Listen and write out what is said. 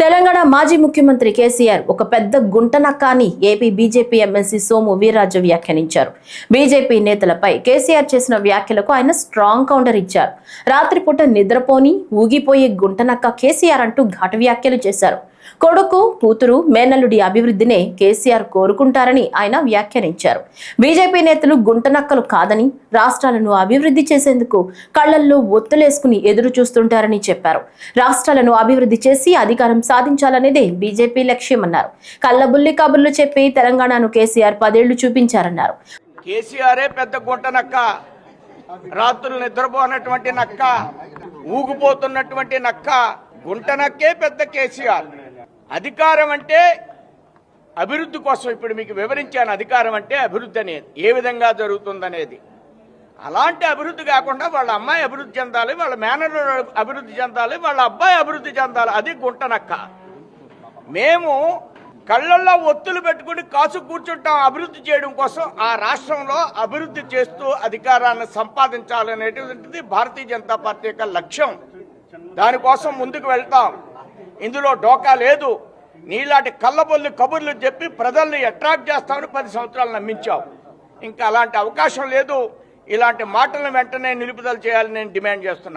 తెలంగాణ మాజీ ముఖ్యమంత్రి కేసీఆర్ ఒక పెద్ద గుంటనక్క అని AP BJP MLC Somu Veerraju వ్యాఖ్యానించారు. బీజేపీ నేతలపై కేసీఆర్ చేసిన వ్యాఖ్యలకు ఆయన స్ట్రాంగ్ కౌంటర్ ఇచ్చారు. రాత్రిపూట నిద్రపోని ఊగిపోయే గుంటనక్క కేసీఆర్ అంటూ ఘాటు వ్యాఖ్యలు చేశారు. కొడుకు కూతురు మేనల్లుడి అభివృద్ధినే కేసీఆర్ కోరుకుంటారని ఆయన వ్యాఖ్యానించారు. బీజేపీ నేతలు గుంటనక్కలు కాదని రాష్ట్రాలను అభివృద్ధి చేసేందుకు కళ్ళల్లో ఒత్తులేసుకుని ఎదురు చూస్తుంటారని చెప్పారు. రాష్ట్రాలను అభివృద్ధి చేసి అధికారం సాధించాలనేదే బీజేపీ లక్ష్యమన్నారు. కళ్ళబుల్లి కబుర్లు చెప్పి తెలంగాణను కేసీఆర్ పదేళ్ళు చూపించారన్నారు. కేసీఆరే పెద్ద గుంట నక్క రాత్రులు నిద్రపోనటువంటి నక్క. ఊగిపోతున్నటువంటి నక్క. గుంట నక్కే పెద్ద కేసీఆర్. అధికారం అంటే అభివృద్ధి కోసం ఇప్పుడు మీకు వివరించాను. అధికారం అంటే అభివృద్ధి అనేది ఏ విధంగా జరుగుతుందనేది. అలాంటి అభివృద్ధి కాకుండా వాళ్ళ అమ్మాయి అభివృద్ధి చెందాలి వాళ్ళ మేనర్ అభివృద్ధి చెందాలి వాళ్ళ అబ్బాయి అభివృద్ధి చెందాలి. అది గుంటనక్క. మేము కళ్ళల్లో ఒత్తులు పెట్టుకుని కాసు కూర్చుంటాం అభివృద్ధి చేయడం కోసం. ఆ రాష్ట్రంలో అభివృద్ధి చేస్తూ అధికారాన్ని సంపాదించాలనేటువంటిది భారతీయ జనతా పార్టీ యొక్క లక్ష్యం. దానికోసం ముందుకు వెళ్తాం. ఇందులో డోకా లేదు. నీలాంటి కళ్ళబొల్లి కబుర్లు చెప్పి ప్రజల్ని అట్రాక్ట్ చేస్తామని పది సంవత్సరాలు నమ్మించావు. ఇంకా అలాంటి అవకాశం లేదు. ఇలాంటి మాటలను వెంటనే నిలుపుదల చేయాలని నేను డిమాండ్ చేస్తున్నాను